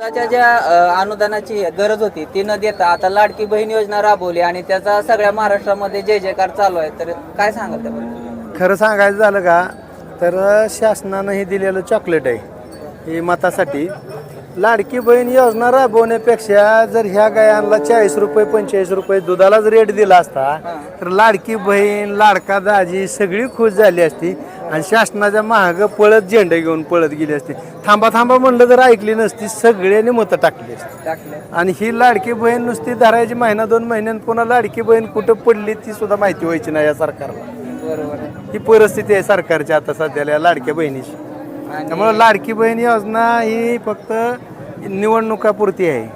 ज्या अनुदानाची गरज होती ती न देता आता लाडकी बहीण योजना राबवली आणि त्याचा सगळ्या महाराष्ट्रामध्ये जय जयकार चालू आहे. तर काय सांगाल त्याबद्दल? खरं सांगायचं झालं का तर शासनानं हे दिलेलं चॉकलेट आहे ही मतासाठी. लाडकी बहीण योजना राबवण्यापेक्षा जर ह्या गायांना चाळीस रुपये पंचेचाळीस रुपये दुधालाच रेट दिला असता तर लाडकी बहीण लाडका दाजी सगळी खुश झाली असती. आणि शासनाच्या महाग पळत झेंडे घेऊन पळत गेली असती. थांबा थांबा म्हणलं जर ऐकली नसती सगळ्यांनी मतं टाकली असती. आणि ही लाडकी बहीण नुसती धरायची महिना दोन महिन्यात पुन्हा लाडकी बहीण कुठं पडली ती सुद्धा माहिती व्हायची नाही या सरकारला. ही परिस्थिती आहे सरकारची आता सध्याला या लाडक्या बहिणीची. त्यामुळे लाडकी बहीण योजना ही फक्त निवडणुकापुरती आहे.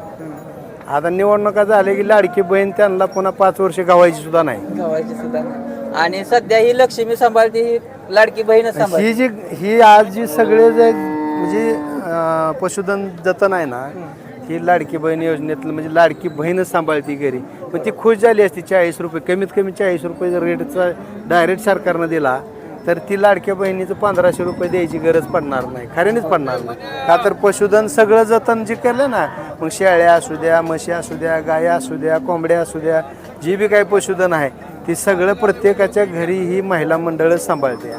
आता निवडणुका झाल्या की लाडकी बहीण त्यांना पुन्हा पाच वर्ष गावायची सुद्धा नाही. गव्हाची सुद्धा नाही. आणि सध्या ही लक्ष्मी सांभाळते ही लाडकी सांभाळते ही जी ही आज जी सगळे जे म्हणजे अं, पशुधन जतन आहे ना ही लाडकी बहीण योजनेतलं म्हणजे लाडकी बहीणच सांभाळती घरी. पण ती खुश झाली असती चाळीस रुपये कमीत कमी चाळीस रुपये जर रेटचा डायरेक्ट सरकारनं दिला तर ती लाडक्या बहिणीचं पंधराशे रुपये द्यायची गरज पडणार नाही खऱ्यानेच पडणार नाही. का तर पशुधन सगळं जतन जे केलं ना मग शेळ्या असू द्या म्हशी असू द्या गाया असू द्या कोंबड्या असू द्या जी बी काही पशुधन आहे ती सगळं प्रत्येकाच्या घरी ही महिला मंडळच सांभाळते.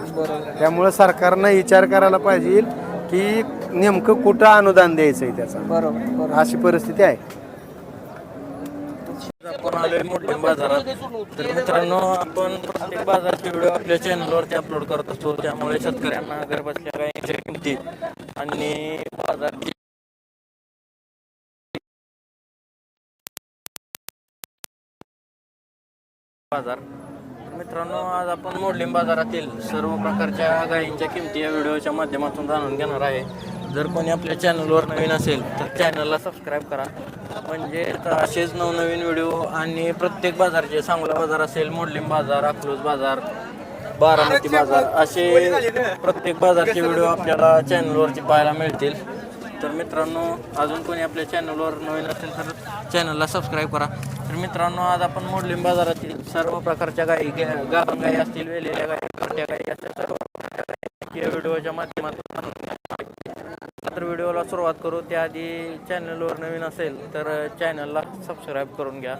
त्यामुळं सरकारनं विचार करायला पाहिजे की नेमकं कुठं अनुदान द्यायचं आहे त्याचा? बरोबर अशी परिस्थिती आहे. आपण आलोय मोठ्या बाजारात. तर मित्रांनो आपण प्रत्येक बाजाराचे व्हिडिओ आपल्या चॅनलवरती अपलोड करत असतो. त्यामुळे शेतकऱ्यांना घर बसल्या गायींच्या किमती आणि बाजारची बाजार. मित्रांनो आज आपण मोडलिंब बाजारातील सर्व प्रकारच्या गायींच्या किमती या व्हिडिओच्या माध्यमातून जाणून घेणार आहे. जर कोणी आपल्या चॅनलवर नवीन असेल तर चॅनलला सबस्क्राईब करा. म्हणजे असेच नवनवीन व्हिडिओ आणि प्रत्येक बाजारचे सांगला बाजार असेल मोडलिंब बाजार अकलूज बाजार बारामती बाजार असे प्रत्येक बाजारचे व्हिडिओ आपल्याला चॅनलवरती पाहायला मिळतील. तर मित्रांनो अजून कोणी आपल्या चॅनलवर नवीन असेल तर चॅनलला सबस्क्राईब करा. तर मित्रांनो आज आपण मोडलिंब बाजारातील सर्व प्रकारच्या गायी गा- गाभण गायी असतील वेलेल्या गायी करट्या गायी असतील सर्व या व्हिडिओच्या माध्यमातून. तर व्हिडिओला सुरुवात करू. त्याआधी चॅनलवर नवीन असेल तर चॅनलला सबस्क्राईब करून घ्या.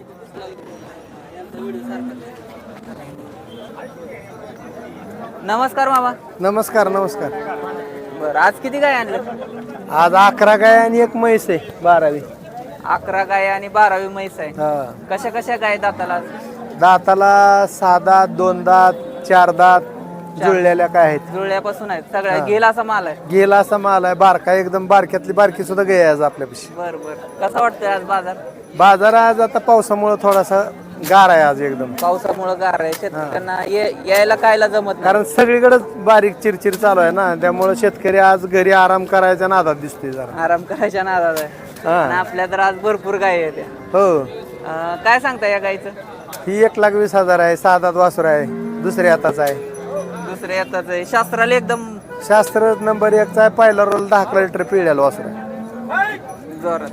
नमस्कार मामा. नमस्कार नमस्कार. बरं आज किती गाय आणलं? आज अकरा गाय आणि एक म्हैस आहे बारावी. अकरा गाय आणि बारावी म्हैस आहे. हा. कशा कशा गाय दाताला? दाताला सहा दात दोन दात चार दात जुळलेल्या काय आहेत? जुळल्यापासून आहेत. सगळ्या गेला असा माल आहे. गेला असा माल आहे. बारका एकदम बारक्यातली बारकी सुद्धा गाय आहे आज आपल्यापाशी. बर बर. कसा वाटतोय आज बाजार? बाजार आज आता पावसामुळे थोडासा गार आहे आज एकदम. पावसामुळे गार आहे. शेतकऱ्यांना ये- यायला कायला जमत नाही? कारण सगळीकडेच बारीक चिरचिर चालू आहे ना. त्यामुळे शेतकरी आज घरी आराम करायच्या नादात दिसतोय जरा. आराम करायच्या नादात आहे. हा. आपल्या तर आज भरपूर गाय आहेत हो. अं, काय सांगता या गायचं ही एक लाख वीस हजार आहे सहा दात वासुर आहे दुसऱ्या हाताचा आहे. दुसऱ्या येताच आहे. शास्त्राला एकदम शास्त्र नंबर एकचा आहे पहिला रोल दहा अकरा लिटर पिळ्याला वासुर आहे. जोरात.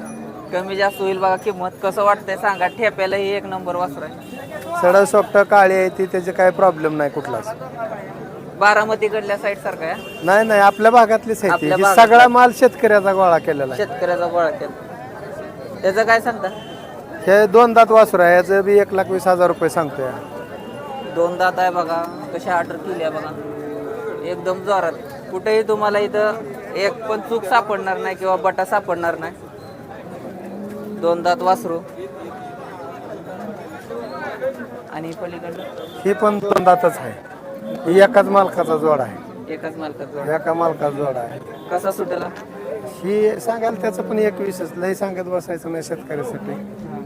कमी जास्त होईल बघा किंमत कसं वाटतंय सांगा. ठेप्याला ही एक नंबर वासर आहे. सडा सोपट काळी आहे ती त्याचे काही प्रॉब्लेम नाही कुठलाच. बारामतीकडल्या साईड सारखा आहे? नाही नाही आपल्या भागातलीच आहे ती. आपल्या ही भागात- सगळा माल शेतकऱ्याचा गोळा केलेला आहे. शेतकऱ्याचा गोळा केला. त्याचं काय सांगता? हे दोन दात वासुर आहे याचं बी एक लाख वीस हजार रुपये सांगतोय. दोन दात आहे बघा कशी ऑर्डर केली आहे बघा. एकदम जोरात. कुठेही तुम्हाला इथं एक पण चूक सापडणार नाही किंवा बटा सापडणार नाही. दोन दात वासरू. आणि पलीकडलं? ही पण दोन दातच आहे. ही एकाच मालकाचा जोड आहे. एकच मालकाचं एका मालकाचा जोड आहे. कसा सुटेला? ही सांगायला त्याचं पण एक विशेष लय सांगत बसायचं नाही शेतकऱ्यासाठी.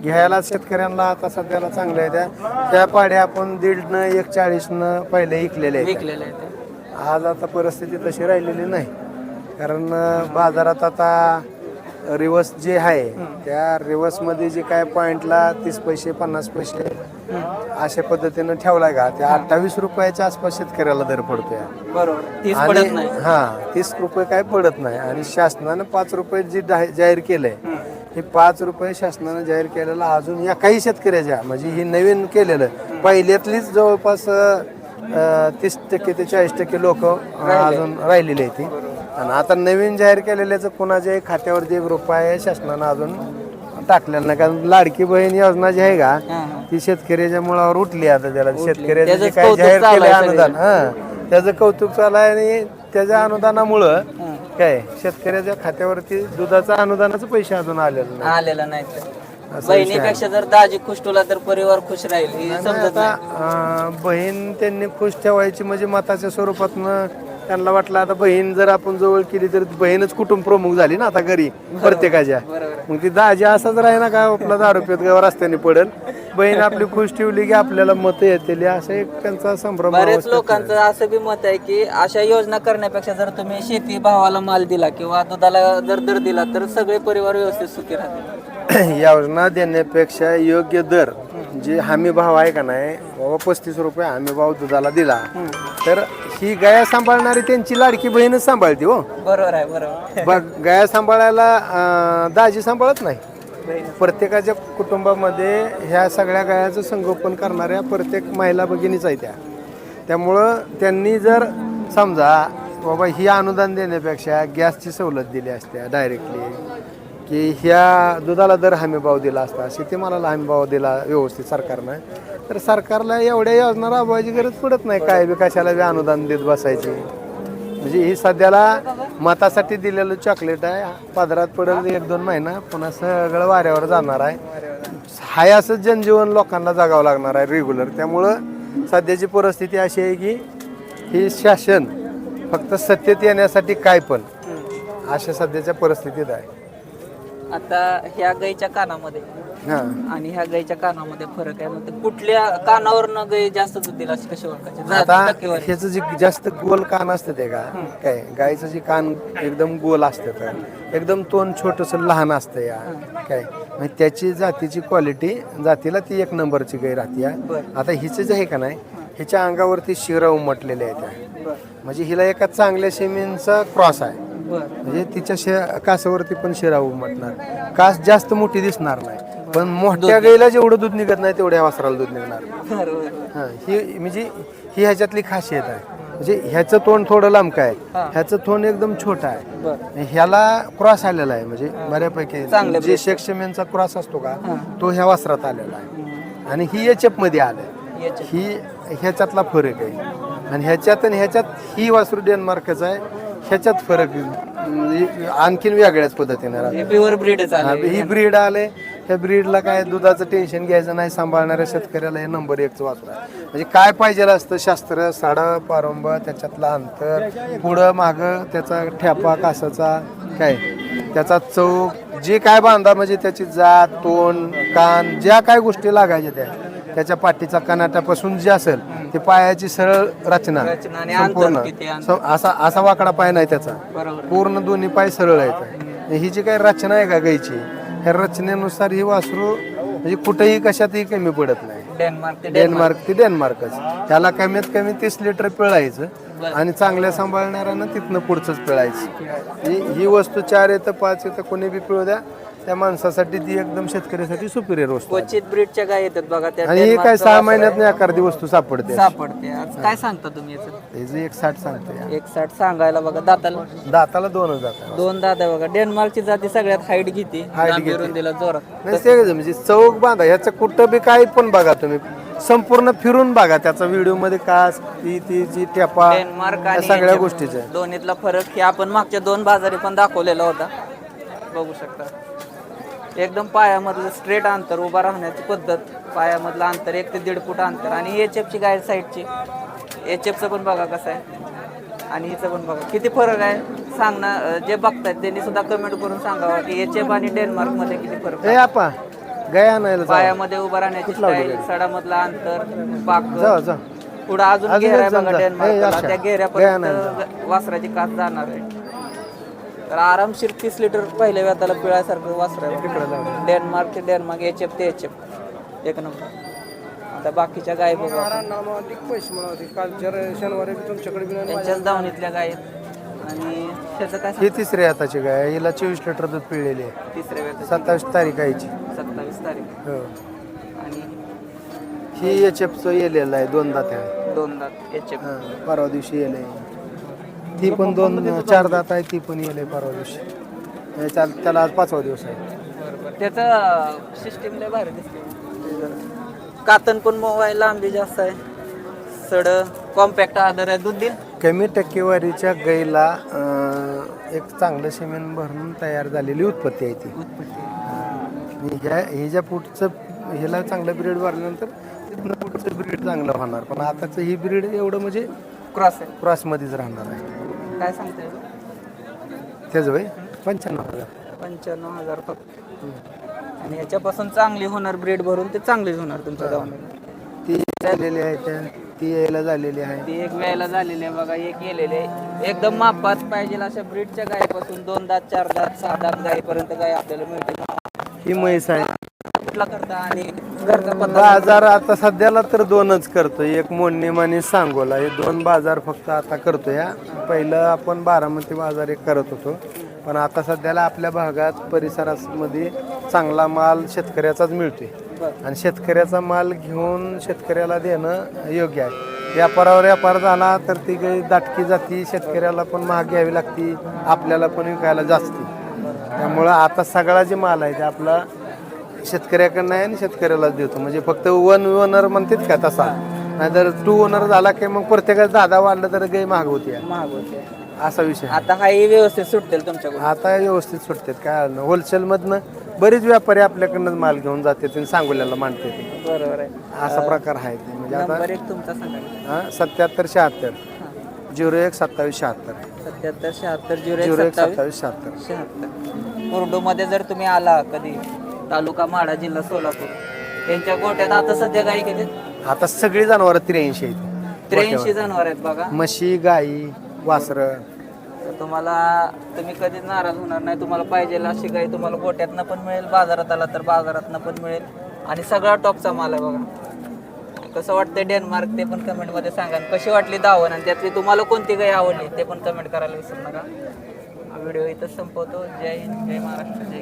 घ्यायला शेतकऱ्यांना आता सध्याला चांगलं आहे त्या. त्या पाड्या आपण दीडनं एक चाळीसनं पहिले विकलेल्या आहेत. विकलेलं आहे ते आज आता परिस्थिती तशी राहिलेली नाही. कारण अं, बाजारात आता रिवर्स जे आहे त्या रिवर्समध्ये जे काय पॉईंटला तीस पैसे पन्नास पैसे अशा पद्धतीनं ठेवलाय का? त्या अठ्ठावीस रुपयाच्या आसपास शेतकऱ्याला दर पडतोय. बरोबर. तीस आणि नाही. हा तीस रुपये काय पडत नाही. आणि शासनानं पाच रुपये जे जाही- जाहीर केलंय हे पाच रुपये शासनानं जाहीर केलेलं अजून या काही शेतकऱ्याच्या म्हणजे ही नवीन केलेलं. पहिल्यातलीच जवळपास अं, तीस टक्के ते चाळीस टक्के लोक अजून राहिलेली आहेत ती. आणि आता नवीन जाहीर केलेल्याचं कोणाच्याही खात्यावरती एक रुपये शासनानं अजून टाकलेलं नाही कारण लाडकी बहीण योजना जी आहे का. ती शेतकऱ्याच्या मुळावर उठली आता त्याला. शेतकऱ्याचं जे त्याचंच काय कौतुक जाहीर चालू केलं आहे अनुदान हा. त्याचं कौतुक चालू आहे आणि त्याच्या अनुदानामुळं. काय शेतकऱ्याच्या खात्यावरती दुधाचा अनुदानाचे पैसे अजून आलेले नाही. आलेला नाही तर. असं बहिणीपेक्षा जर दाजी खुश ठेवला तर परिवार खुश राहील हे समजत आता नाही. अं, बहीण त्यांनी खुश ठेवायची म्हणजे मताच्या स्वरूपातनं त्यांना वाटलं आता बहीण जर आपण जवळ केली तर बहीणच कुटुंब प्रमुख झाली ना आता घरी प्रत्येकाच्या. मग ती दाजी असाच राही ना का आपला दारू पेत गाव रस्त्याने पडेल? बहीण आपली खुश ठेवली की आपल्याला मतं येतील असं एक त्यांचा संभ्रम अवस्थेत लोकांचं असं बी मत आहे की अशा योजना करण्यापेक्षा जर तुम्ही शेती भावाला माल दिला किंवा दुधाला जर दर दिला तर सगळे परिवार व्यवस्थित सुखी राहतील. योजना देण्यापेक्षा योग्य दर जे हमी भाव आहे का नाही बाबा पस्तीस रुपये हमी भाव दुधाला दिला. तर ही गाया सांभाळणारी त्यांची लाडकी बहीणच सांभाळते हो. बरोबर आहे बरोबर. बघ गाया सांभाळायला अं, दाजी सांभाळत नाही. प्रत्येकाच्या कुटुंबामध्ये ह्या सगळ्या गायाचं संगोपन करणाऱ्या प्रत्येक महिला भगिनीच आहे त्या. त्यामुळं त्यांनी जर समजा बाबा ही अनुदान देण्यापेक्षा गॅसची सवलत दिली असत्या डायरेक्टली की ह्या दुधाला दर हमीभाव दिला असता. शेतीमालाला हमीभाव दिला व्यवस्थित सरकारनं. तर सरकारला एवढ्या योजना राबवायची गरज पडत नाही. काय बी कशाला बी अनुदान देत बसायची. म्हणजे ही सध्याला मतासाठी दिलेलं चॉकलेट आहे. पदरात पडेल एक दोन महिना. पुन्हा सगळं वाऱ्यावर जाणार आहे. हाय असं जनजीवन लोकांना जगावं लागणार आहे रेग्युलर त्यामुळं सध्याची परिस्थिती अशी आहे की ही शासन फक्त सत्तेत येण्यासाठी काय पण अशा सध्याच्या परिस्थितीत आहे. आता ह्या गाईच्या कानामध्ये. हां. आणि ह्या गाईच्या कानामध्ये फरक आहे. मग ते कुठल्या कानावरनं गाई जास्त दूध दिला अशी कशी ओळखायची? आता जाती टक्केवारी. ह्याचं जे जास्त गोल कान असतं ते का? काय? गायचं जे कान एकदम गोल असतं तर एकदम तोंड छोटस लहान असतं या. काय? मग त्याची जातीची क्वालिटी जातीला ती एक नंबरची गाय राहते या. बरं. आता हिचं जे आहे का नाही ह्याच्या अंगावरती शिरा उमटलेल्या आहेत बरं. म्हणजे हिला एका चांगल्या शेमींचा क्रॉस आहे. म्हणजे तिच्या शे कासावरती पण शिरा उमटणार कास जास्त मोठी दिसणार नाही. पण मोठ्या गाईला जेवढं दूध निघत नाही तेवढ्या वासराला दूध निघणार. हा ही म्हणजे ही ह्याच्यातली खासियत आहे. म्हणजे ह्याचं तोंड थोडं लांब आहे. हा. ह्याचं तोंड एकदम छोटं आहे. बरं. ह्याला क्रॉस आलेला आहे. म्हणजे बऱ्यापैकी जे शेक्समेनचा क्रॉस असतो का तो ह्या वस्त्रात आलेला आहे. आणि ही एचएफमध्ये आलाय. याच्या ही ह्याच्यातला फरक आहे. आणि ह्याच्यात आणि ह्याच्यात ही वासरू डेन्मार्कचा आहे. ह्याच्यात फरक म्हणजे आणखीन वेगळ्याच पद्धतीने राहतो. हे प्युअर ब्रीडच हा, आले ही ब्रीड आले त्या ब्रीडला काय दुधाचं टेन्शन घ्यायचं नाही सांभाळणाऱ्या शेतकऱ्याला हे नंबर एकचं वाचलं म्हणजे काय पाहिजे असतं? शास्त्र साडा पारंब त्याच्यातलं अंतर पुढं मागं त्याचा ठेपा कासाचा काय? त्याचा चव जे काय बांधा म्हणजे त्याची जात तोंड कान ज्या काय गोष्टी लागायच्या त्या. त्याच्या पाठीचा कनाट्यापासून जे असेल ते पायाची सरळ रचना रचना आणि अंतर संपूर्ण. किती अंतर. सं- असा असा वाकडा पाय नाही त्याचा. बरोबर. पूर्ण दोन्ही पाय सरळ आहेत. ही जी काही रचना आहे का गायची ह्या रचनेनुसार ही वासरू म्हणजे कुठेही कशातही कमी पडत नाही. डेन्मार्क ते डेन्मार्क ते डेन्मार्कच त्याला कमीत कमी तीस लिटर पिळायचं आणि चांगल्या सांभाळणाऱ्यानं तिथनं पुढचंच पिळायचं. ही ही वस्तू चार येतं पाच येतं कोणी बी पिळू द्या. त्या माणसासाठी ती एकदम शेतकऱ्यासाठी सुपिरियर वस्तू आहे. क्वचित ब्रीडच्या गाय येतात बघा त्या आणि ही काय डेन्मार्कचं सहा महिन्यात एखादी वस्तू सापडते. सापडते. आज काय सांगता तुम्ही याचं? त्याचं एक साठ सांगते. एक साठ सांगायला बघा दाताला. दाताला दोनच जातात दोन दादा बघा डेन्मार्कची जाती सगळ्यात हाईट घेते. Height गांभीर घेते. रुंदीला जोरात. नाही ते म्हणजे चौक बांधा ह्याचं कुठं बी काही पण बघा तुम्ही. संपूर्ण फिरून बघा त्याचा व्हिडिओमध्ये कास ती ती जी टेपा डेन्मार्क या आणि सगळ्या याच्या- गोष्टीचे. दोन्हीतला फरक हे आपण मागच्या दोन बाजारी पण दाखवलेला होता. बघू शकता. एकदम पायामधलं स्ट्रेट अंतर उभा राहण्याची पद्धत पायामधलं अंतर एक ते दीड फूट अंतर. आणि एच एफची गाय साईडची एच एफचं पण बघा कसं आहे. आणि हिचं पण बघा. किती फरक आहे? सांग ना अं, जे बघतायत त्यांनी सुद्धा कमेंट करून सांगावं की एच एफ आणि डेन्मार्कमध्ये किती फरक आहे. गया नाही पायामध्ये उभा राहण्याची स्टाईल सडामधलं अंतर जा पुढे अजून घेर आहे जण बघा डेन्मार्कला. त्या घेऱ्यापर्यंत वासराची कास जाणार आहे. तर आरामशीर तीस लिटर पहिल्या व्याताला पिळायसारखं वासर आहे डेन्मार्क ते डेन्मार्क एच एफ ते एच एफ एक नंबर. आता बाकीच्या गाय बघू. शनिवारी तुमच्याकडे त्यांच्याच दावणीतल्या गाय आहेत. आणि त्याचं काय ही तिसरी हाताची गाय हिला चोवीस लिटर दूध पिळलेली आहे. तिसऱ्या सत्तावीस तारीख आहे हिची. सत्तावीस तारीख. हो. आणि ही एच एफचं येलेलं आहे. दोन दात आहे. दोन दात एच एफ हा, परवा दिवशी येले. ती पण दोन चार दात आहे ती पण येईल परवा दिवशी. चाल- त्याला आज पाचवा दिवस आहे. बरोबर त्याचं सिस्टीम लय भारी दिसते कातन पण मोबाईल लांबी जास्त आहे. सड कॉम्पॅक्ट आधार आहे. दूध देईल कमी टक्केवारीच्या गाईला अं, एक चांगलं सिमेंट भरून तयार झालेली उत्पत्ती आहे ती. आणि ह्या हे ज्या पुढचं ह्याला चांगलं ब्रीड भरल्यानंतर तिथनं पुढचं ब्रीड चांगलं होणार. पण आताचं ही ब्रीड एवढं म्हणजे क्रॉस आहे. क्रॉसमध्येच राहणार आहे. काय सांगताय त्याचं पंच्याण्णव हजार. पंच्याण्णव हजार फक्त. आणि याच्यापासून चांगली होणार ब्रेड भरून ते चांगलीच होणार तुमच्या गावामध्ये. ती झालेली आहे त्या ती यायला झालेली आहे. ती एक वेळेला झालेली आहे बघा एक गेलेले एकदम मापात पाहिजे अशा ब्रीडच्या गायीपासून दोन दात चार दात सहा दात गायीपर्यंत गाय आपल्याला मिळते ही म्हैस आहे. कुठला करता आणि घरचा पत्ता? बाजार आता सध्याला तर दोनच करतोय. एक मोडणीम आणि सांगोला. हे दोन बाजार फक्त आता करतोय हा. पहिलं आपण बारामती बाजार एक करत होतो. पण आता सध्याला आपल्या भागात परिसरामध्ये चांगला माल शेतकऱ्याचाच मिळतोय. आणि शेतकऱ्याचा माल घेऊन शेतकऱ्याला देणं योग्य आहे. व्यापारावर व्यापार झाला तर ती काही दाटकी जाती शेतकऱ्याला पण महाग घ्यावी लागती आपल्याला पण विकायला जास्ती. त्यामुळं आता सगळा जे माल आहे ते आपला शेतकऱ्याकडनं आहे आणि शेतकऱ्यालाच देतो. म्हणजे फक्त वन ओनर म्हणतात का तसा? नाहीतर टू ओनर झाला की मग प्रत्येकाचा दादा वाढलं तर गाय महाग होती महाग होते असा विषय. आता हाही व्यवस्थित सुटतील तुमच्याकडून. आता व्यवस्थित सुटतात. काय होलसेलमधनं बरेच व्यापारी आपल्याकडनं माल घेऊन जाते आणि सांगोल्याला मांडते बरोबर आहे. असा प्रकार आहे ते. म्हणजे आता नंबर एक तुमचा सांगा. हा, सत्याहत्तर शहात्तर. झिरो एक सत्तावीस शहात्तर. सत्याहत्तर शहात्तर झिरो झिरो एक सत्तावीस सत्तावीस शहात्तर. शहात्तर. कोरडूमध्ये जर तुम्ही आला कधी तालुका माडा जिल्हा सोलापूर. त्यांच्या गोट्यात आता सध्या गाई किती आता सगळी जनावरं त्र्याऐंशी आहेत. त्र्याऐंशी जनावर आहेत बघा. म्हशी गाई वासरं. तुम्हाला तुम्ही कधीच नाराज होणार नाही. तुम्हाला पाहिजे अशी गाई तुम्हाला गोट्यातनं पण मिळेल बाजारात आला तर बाजारातनं पण मिळेल. आणि सगळा टॉपचा माल आहे बघा. कसं वाटतंय डेन्मार्क ते पण कमेंटमध्ये सांगा. आणि कशी वाटली दावण आणि त्यातली तुम्हाला कोणती गाई आवडली? ते पण कमेंट करायला विसरू नका. हा व्हिडिओ इथं संपवतो. जय हिंद जय महाराष्ट्र जय